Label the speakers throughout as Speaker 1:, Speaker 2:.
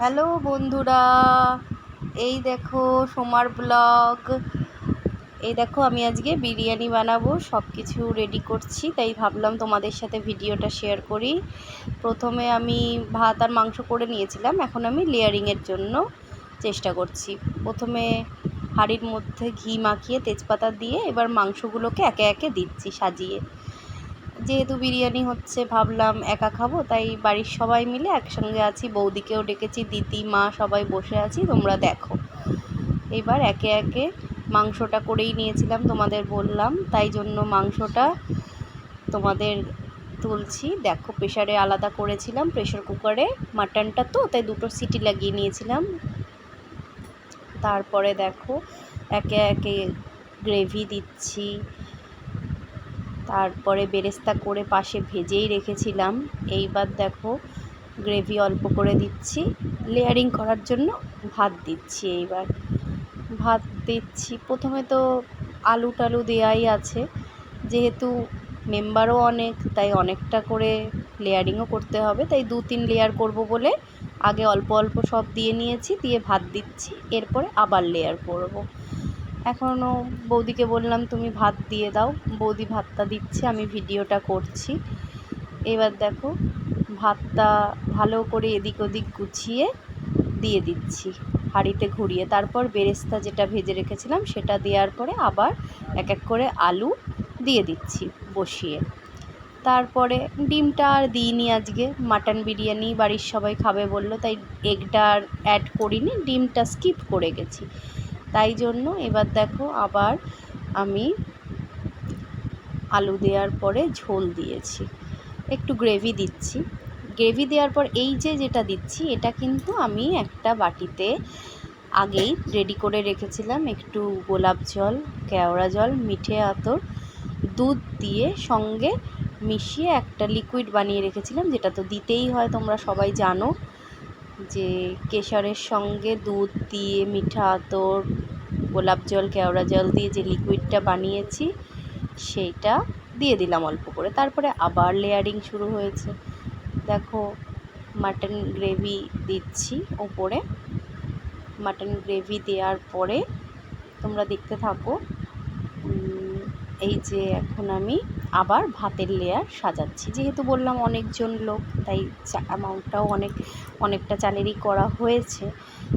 Speaker 1: Hello বন্ধুরা, এই দেখো সোমার ব্লগ। এই দেখো আমি আজকে বিরিয়ানি বানাবো সব কিছু রেডি করছি, তাই ভাবলাম তোমাদের সাথে ভিডিওটা শেয়ার করি। প্রথমে আমি ভাত আর মাংস করে নিয়েছিলাম, এখন আমি লেয়ারিংয়ের জন্য চেষ্টা করছি। প্রথমে হাঁড়ির মধ্যে ঘি মাখিয়ে তেজপাতা দিয়ে এবার মাংসগুলোকে একে একে দিচ্ছি সাজিয়ে। যেহেতু বিরিয়ানি হচ্ছে, ভাবলাম একা খাব, তাই বাড়ির সবাই মিলে একসঙ্গে আছি, বৌদিকেও ডেকেছি, দিদি, মা সবাই বসে আছি, তোমরা দেখো। এবার একে একে মাংসটা করেই নিয়েছিলাম, তোমাদের বললাম, তাই জন্য মাংসটা তোমাদের তুলছি। দেখো প্রেশারে আলাদা করেছিলাম প্রেশার কুকারে মাটনটা তো, তাই দুটো সিটি লাগিয়ে নিয়েছিলাম। তারপরে দেখো, একে একে গ্রেভি দিচ্ছি তারপরে বেরেস্তা করে পাশে ভেজেই রেখেছিলাম। এইবার দেখো গ্রেভি অল্প করে দিচ্ছি। লেয়ারিং করার জন্য ভাত দিচ্ছি এইবার। ভাত দিচ্ছি। প্রথমে তো আলু টালু দেওয়াই আছে। যেহেতু মেম্বারও অনেক, তাই অনেকটা করে লেয়ারিংও করতে হবে। তাই দু তিন লেয়ার করব বলে আগে অল্প অল্প সব দিয়ে নিয়েছি, দিয়ে ভাত দিচ্ছি। এরপরে আবার লেয়ার করব। এখনও বৌদিকে বললাম, তুমি ভাত দিয়ে দাও। বৌদি ভাতটা দিচ্ছে, আমি ভিডিওটা করছি। এবার দেখো, ভাতটা ভালো করে এদিক ওদিক গুছিয়ে দিয়ে দিচ্ছি, হাঁড়িতে ঘুরিয়ে। তারপর বেরেস্তা যেটা ভেজে রেখেছিলাম, সেটা দেওয়ার পরে আবার এক এক করে আলু দিয়ে দিচ্ছি বসিয়ে। তারপরে ডিমটা আর দিইনি আজকে। মাটন বিরিয়ানি বাড়ির সবাই খাবে বলল, তাই এগটা আর অ্যাড করিনি, ডিমটা স্কিপ করে গেছি। তাই জন্য এবার দেখো আবার আমি আলু দেওয়ার পরে ঝোল দিয়েছি। একটু গ্রেভি দিচ্ছি। গ্রেভি দেওয়ার পর এই যে যেটা দিচ্ছি, এটা কিন্তু আমি একটা বাটিতে আগেই রেডি করে রেখেছিলাম। একটু গোলাপ জল, কেওড়া জল, মিঠে আতর, দুধ দিয়ে সঙ্গে মিশিয়ে একটা লিকুইড বানিয়ে রেখেছিলাম, যেটা তো দিতেই হয়, তোমরা সবাই জানো। যে কেশরের সঙ্গে দুধ দিয়ে, মিঠা আতর, গোলাপ জল, কেওড়া জল দিয়ে যে লিকুইডটা বানিয়েছি, সেইটা দিয়ে দিলাম অল্প করে। তারপরে আবার লেয়ারিং শুরু হয়েছে। দেখো মাটন গ্রেভি দিচ্ছি ওপরে। মাটন গ্রেভি দেওয়ার পরে তোমরা দেখতে থাকো এই যে এখন আমি আবার ভাতের লেয়ার সাজাচ্ছি। যেহেতু বললাম অনেকজন লোক তাই অ্যামাউন্টটাও অনেক অনেকটা চালেরই করা হয়েছে।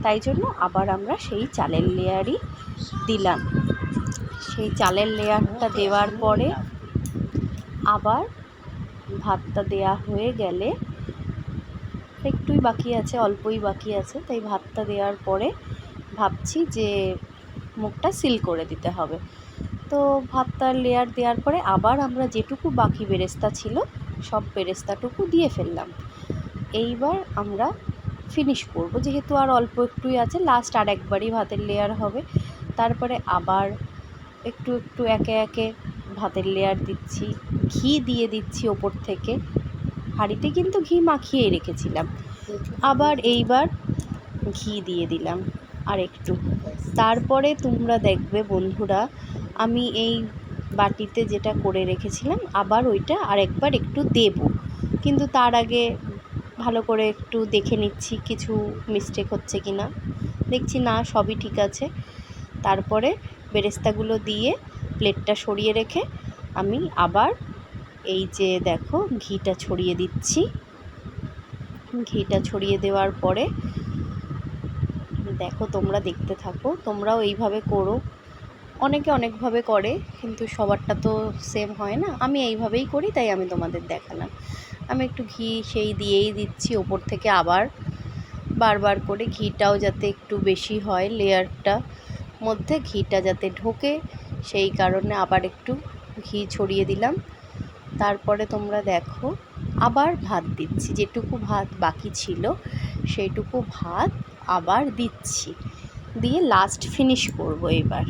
Speaker 1: তাই জন্য আবার আমরা সেই চালের লেয়ারই দিলাম। সেই চালের লেয়ারটা দেওয়ার পরে আবার ভাতটা দেয়া হয়ে গেলে একটুই বাকি আছে অল্পই বাকি আছে। তাই ভাতটা দেওয়ার পরে ভাবছি যে মুখটা সিল করে দিতে হবে। তো ভাতটার লেয়ার দেওয়ার পরে আবার আমরা যেটুকু বাকি বেরেস্তা ছিল, সব বেরেস্তাটুকু দিয়ে ফেললাম। এইবার আমরা ফিনিশ করব, যেহেতু আর অল্প একটুই আছে লাস্ট আর একবারই ভাতের লেয়ার হবে। তারপরে আবার একটু একটু একে একে ভাতের লেয়ার দিচ্ছি, ঘি দিয়ে দিচ্ছি ওপর থেকে। হাঁড়িতে কিন্তু ঘি মাখিয়েই রেখেছিলাম। আবার এইবার ঘি দিয়ে দিলাম আর একটু তারপরে তোমরা দেখবে বন্ধুরা আমি এই বাটিতে যেটা করে রেখেছিলাম, আবার ওইটা আরেকবার একটু দেব। কিন্তু তার আগে ভালো করে একটু দেখে নিচ্ছি কিছু মিস্টেক হচ্ছে কি না দেখছি না, সবই ঠিক আছে। তারপরে বেরেস্তাগুলো দিয়ে প্লেটটা সরিয়ে রেখে আমি আবার এই যে দেখো, ঘিটা ছড়িয়ে দিচ্ছি। ঘিটা ছড়িয়ে দেওয়ার পরে দেখো, তোমরা দেখতে থাকো, তোমরাও এইভাবে করো। অনেকে অনেকভাবে করে, কিন্তু সবারটা তো সেম হয় না। আমি এইভাবেই করি, তাই আমি তোমাদের দেখালাম। আমি একটু ঘি সেই দিয়েই দিচ্ছি, ওপর থেকে আবার বারবার করে ঘিটাও যাতে একটু বেশি হয় লেয়ারটা মধ্যে, ঘিটা যাতে ঢোকে, সেই কারণে আবার একটু ঘি ছড়িয়ে দিলাম। তারপরে তোমরা দেখো, আবার ভাত দিচ্ছি, যেটুকু ভাত বাকি ছিল, সেইটুকু ভাত আবার দিচ্ছি। দিয়ে লাস্ট ফিনিশ করব এবার।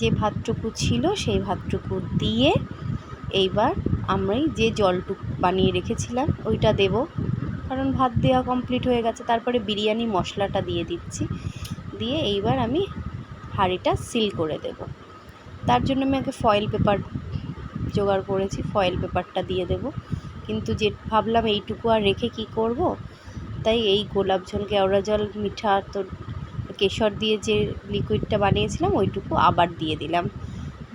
Speaker 1: যে ভাতটুকু ছিল সেই ভাতটুকু দিয়ে এইবার আমি যে জলটুকু বানিয়ে রেখেছিলাম, ওইটা দেব। কারণ ভাত দেওয়া কমপ্লিট হয়ে গেছে, তারপরে বিরিয়ানি মশলাটা দিয়ে দিচ্ছি। দিয়ে এইবার আমি হাঁড়িটা সিল করে দেব। তার জন্য আমি আগে ফয়েল পেপার জোগাড় করেছি ফয়েল পেপারটা দিয়ে দেব। কিন্তু যে ভাবলাম এইটুকু আর রেখে কি করব, তাই এই গোলাপ জল কেওড়া জল মিঠা, তো কেশর দিয়ে যে লিকুইডটা বানিয়েছিলাম, ওইটুকু আবার দিয়ে দিলাম।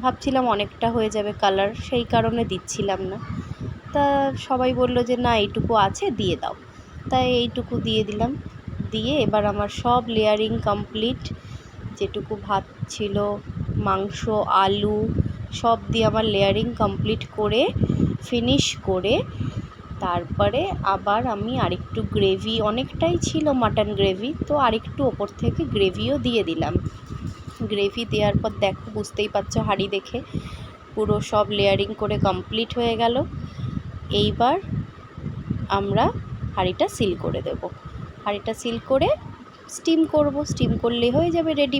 Speaker 1: ভাবছিলাম অনেকটা হয়ে যাবে কালার সেই কারণে দিচ্ছিলাম না। তা সবাই বলল যে, না, এইটুকু আছে, দিয়ে দাও। তাই এইটুকু দিয়ে দিলাম। দিয়ে এবার আমার সব লেয়ারিং কমপ্লিট যেটুকু ভাত ছিল, মাংস, আলু, সব দিয়ে আমার লেয়ারিং কমপ্লিট করে ফিনিশ করে তারপরে আবার আমি আরেকটু গ্রেভি, অনেকটাই ছিল মাটন গ্রেভি, তো আরেকটু ওপর থেকে গ্রেভিও দিয়ে দিলাম। গ্রেভি দেওয়ার পর দেখো, বুঝতেই পারছ হাঁড়ি দেখে, পুরো সব লেয়ারিং করে কমপ্লিট হয়ে গেল। এইবার আমরা হাঁড়িটা সিল করে দেব। হাঁড়িটা সিল করে স্টিম করব, স্টিম করলে হয়ে যাবে রেডি